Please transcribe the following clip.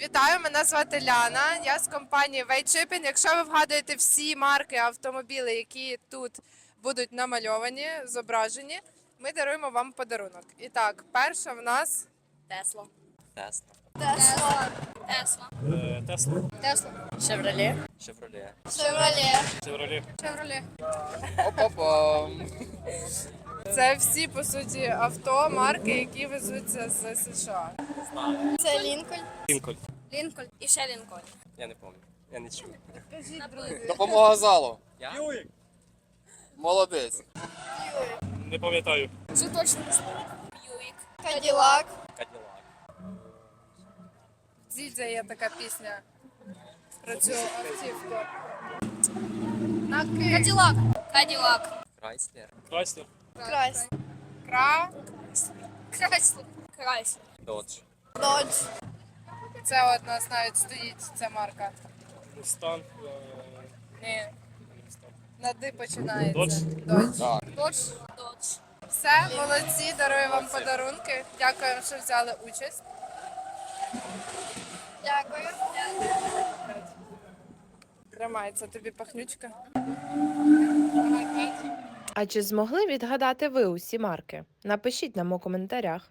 Вітаю, мене звати Ляна. Я з компанії Вейчипін. Якщо ви вгадуєте всі марки автомобілів, які тут будуть намальовані, зображені, ми даруємо вам подарунок. І так, перша в нас Тесла. Тесла. Тесла. Тесла. Тесла. Тесла. Шевроле. Шевроле. Шевроле. Шевроле. Шевроле. Опа-пам. Це всі по суті авто, марки, які везуться з США. Це Лінкольн. Лінкольн. Лінкольн. І ще Лінкольн. Я не пам'ятаю. Я не чув. Допомога залу. Я? Молодець. Не пам'ятаю. Це точно не знаю. Бьюік. Каділак. Каділак. Дідя є така пісня про цю автівку. Каділак. Каділак. Крайслер. Крайслер. Крайс. Кра. Крайслер. Крайслер. Додж. Додж. Це от нас навіть стоїть ця марка. Мустанг. Ні. На Ди починається. Додж? Додж. Додж. Додж. Все, молодці, дарую вам подарунки. Дякую, що взяли участь. Дякую. Тримай, це тобі пахнючка. А чи змогли відгадати ви усі марки? Напишіть нам у коментарях.